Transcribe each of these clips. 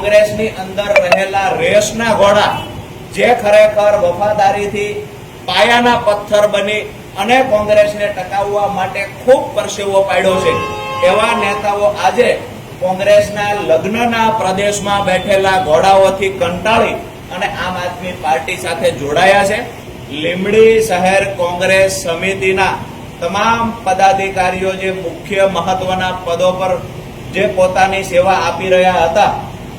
કોંગ્રેસની અંદર રહેલા રેસના ઘોડા જે ખરેખર વફાદારીથી પાયાના પથ્થર બની અને કોંગ્રેસને ટકાવવા માટે ખૂબ પરસેવો પાડ્યો છે. એવા નેતાઓ આજે કોંગ્રેસના લગ્નના પ્રદેશમાં બેઠેલા ઘોડાઓથી કંટાળી અને આમ આદમી પાર્ટી સાથે જોડાયા છે. લીંબડી શહેર કોંગ્રેસ સમિતિના તમામ પદાધિકારીઓ જે મુખ્ય મહત્વના પદો પર જે પોતાની સેવા આપી રહ્યા હતા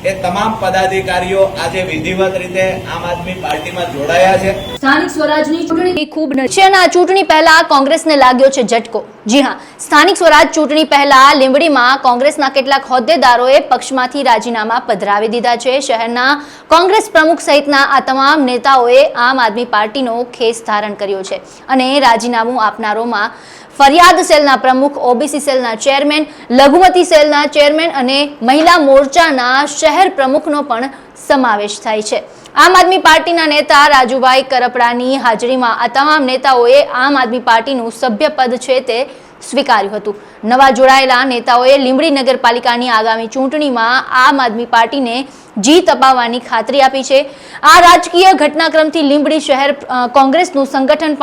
એ તમામ પદાધિકારીઓ આજે વિધિવત રીતે આમ આદમી પાર્ટીમાં જોડાયા છે. સ્થાનિક સ્વરાજની ચૂંટણી ખૂબ આ ચૂંટણી પહેલા કોંગ્રેસને લાગ્યો છે ઝટકો. જી હા, સ્થાનિક સ્વરાજ ચૂંટણી પહેલા લીંબડીમાં કોંગ્રેસના કેટલાક હોદ્દેદારોએ પક્ષમાંથી રાજીનામા પધરાવી દીધા છે. શહેરના કોંગ્રેસ પ્રમુખ સહિતના આ તમામ નેતાઓએ આમ આદમી પાર્ટીનો ખેસ ધારણ કર્યો છે અને રાજીનામું આપનારોમાં ફરિયાદ સેલના પ્રમુખ, ઓબીસી સેલના ચેરમેન, લઘુમતી સેલના ચેરમેન અને મહિલા મોરચાના શહેર પ્રમુખનો પણ સમાવેશ થાય છે. આમ આદમી પાર્ટીના નેતા રાજુભાઈ કરપડાની હાજરીમાં આ તમામ નેતાઓએ આમ આદમી પાર્ટીનું સભ્યપદ છે તે સ્વીકાર્યું હતું. નવા જોડાયેલા નેતાઓએ લીંબડી નગરપાલિકાની આગામી ચૂંટણીમાં આમ આદમી પાર્ટીને જીત અપાવવાની ખાતરી આપી છે. આ રાજકીય ઘટનાક્રમથી લીંબડી શહેર કોંગ્રેસનું સંગઠન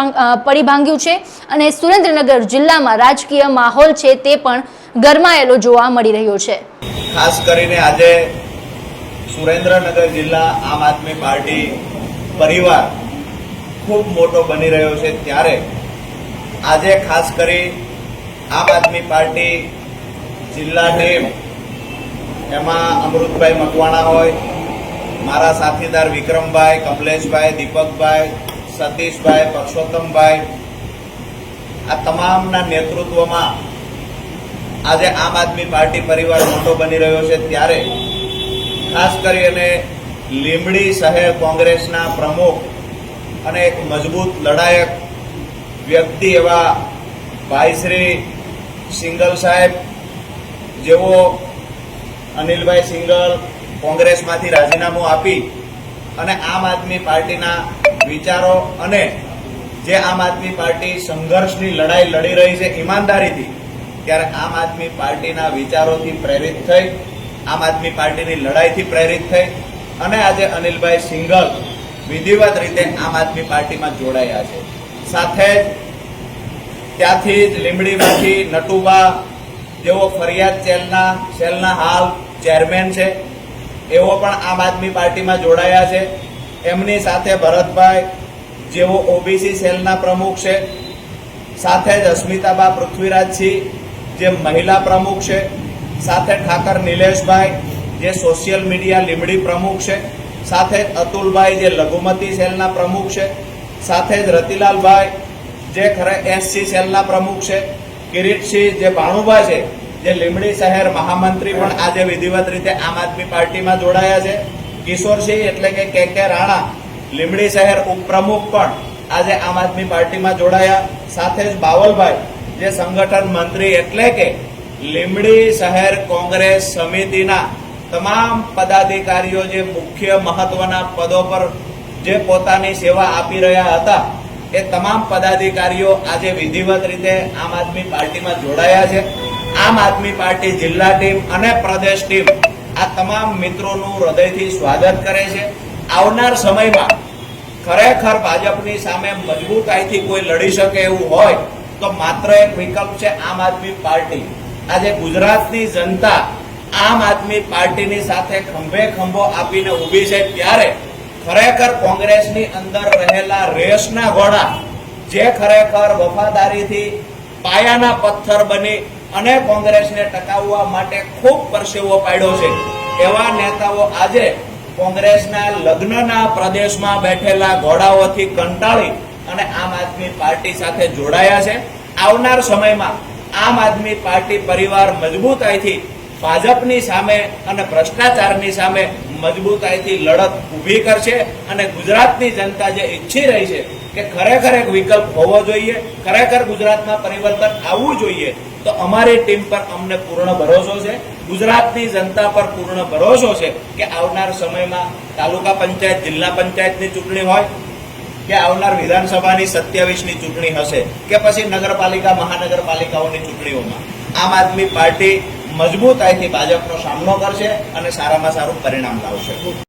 પડી ભાંગ્યું છે અને સુરેન્દ્રનગર જિલ્લામાં રાજકીય માહોલ છે તે પણ ગરમાયેલો જોવા મળી રહ્યો છે. ખાસ કરીને આજે સુરેન્દ્રનગર જિલ્લા આમ આદમી પાર્ટી પરિવાર ખૂબ મોટો બની રહ્યો છે ત્યારે આજે ખાસ કરી આમ આદમી પાર્ટી જિલ્લા ટીમ, એમાં અમૃતભાઈ મકવાણા હોય, મારા સાથીદાર વિક્રમભાઈ, કમલેશભાઈ, દીપકભાઈ, સતીશભાઈ પરસોત્તમભાઈ આ તમામના નેતૃત્વમાં આજે આમ આદમી પાર્ટી પરિવાર મોટો બની રહ્યો છે ત્યારે ખાસ કરીને લીંબડી શહેર કોંગ્રેસના પ્રમુખ અને એક મજબૂત લડાયક વ્યક્તિ એવા ભાઈશ્રી સિંગલ સાહેબ જેઓ અનિલભાઈ સિંગલ કોંગ્રેસમાંથી રાજીનામું આપી અને આમ આદમી પાર્ટીના વિચારો અને જે આમ આદમી પાર્ટી સંઘર્ષની લડાઈ લડી રહી છે ઈમાનદારીથી, ત્યારે આમ આદમી પાર્ટીના વિચારોથી પ્રેરિત થઈ આમ આદમી પાર્ટીની લડાઈથી પ્રેરિત થઈ અને આજે અનિલભાઈ સિંગલ વિધિવત રીતે આમ આદમી પાર્ટીમાં જોડાયા છે. સાથે જ ત્યાંથી જ લીમડીમાંથી નટુબા, જેઓ ફરિયાદ સેલના સેલના હાલ ચેરમેન છે એવો પણ આમ આદમી પાર્ટીમાં જોડાયા છે. એમની સાથે ભરતભાઈ, જેઓ ઓબીસી સેલના પ્રમુખ છે. સાથે જ અસ્મિતાબા પૃથ્વીરાજસિંહ, જે મહિલા પ્રમુખ છે. સાથે ઠાકર નિલેશભાઈ, જે સોશિયલ મીડિયા લીમડી પ્રમુખ છે. સાથે અતુલભાઈ, જે લઘુમતી સેલના પ્રમુખ છે. સાથે જ રતિલાલભાઈ, જે ખરે એસસી સેલના પ્રમુખ છે. કિરીટસિંહ, જે ભાણુભા છે, જે લીમડી શહેર મહામંત્રી પણ આજે વિધિવત રીતે આમ આદમી પાર્ટીમાં જોડાયા છે. કિશોરસિંહ એટલે કે કે કે રાણા લીમડી શહેર ઉપપ્રમુખ પણ આજે આમ આદમી પાર્ટીમાં જોડાયા. સાથે જ બાવલભાઈ, જે સંગઠન મંત્રી એટલે કે લીમડી શહેર કોંગ્રેસ સમિતિના તમામ પદાધિકારીઓ જે મુખ્ય મહત્વના પદો પર જે પોતાની સેવા આપી રહ્યા હતા, એ તમામ પદાધિકારીઓ આજે વિધિવત રીતે આમ આદમી પાર્ટીમાં જોડાયા છે. આમ આદમી પાર્ટી જિલ્લા ટીમ અને પ્રદેશ ટીમ આ તમામ મિત્રોનું હૃદયથી સ્વાગત કરે છે. આવનાર સમયમાં ખરેખર ભાજપની સામે મજબૂતાઈથી કોઈ લડી શકે એવું હોય, તો માત્ર એક વિકલ્પ છે આમ આદમી પાર્ટી. આજે ગુજરાતની જનતા આમ આદમી પાર્ટીની સાથે ખંભે ખંભો આપીને ઊભી છે ત્યારે ખરેખર કોંગ્રેસની અંદર રહેલા રેસના ઘોડા જે ખરેખર વફાદારીથી પાયાના પથ્થર બની અને કોંગ્રેસને ટકાવવા માટે ખૂબ પરસેવો પાડ્યો છે. એવા નેતાઓ આજે કોંગ્રેસના લગ્નના પ્રદેશમાં બેઠેલા ઘોડાઓથી કંટાળી અને આમ આદમી પાર્ટી સાથે જોડાયા છે. આવનાર સમયમાં આમ આદમી પાર્ટી પરિવાર મજબૂતાઈથી ભાજપની સામે અને ભ્રષ્ટાચારની સામે મજબૂતાઈથી લડત ઊભી કરશે અને ગુજરાતની જનતા જે ઈચ્છી રહી છે કે ખરેખર એક વિકલ્પ હોવો જોઈએ, ખરેખર ગુજરાતમાં પરિવર્તન આવવું જોઈએ, તો અમારી ટીમ પર અમને પૂર્ણ ભરોસો છે. ગુજરાતની જનતા પર પૂર્ણ ભરોસો છે કે આવનાર સમયમાં તાલુકા પંચાયત, જિલ્લા પંચાયતની ચૂંટણી હોય કે આવનાર વિધાનસભાની સત્યાવીસની ચૂંટણી હશે કે પછી નગરપાલિકા, મહાનગરપાલિકાઓની ચૂંટણીઓમાં. આમ આદમી પાર્ટી મજબૂતાઈથી ભાજપનો સામનો કરશે અને સારામાં સારું પરિણામ લાવશે.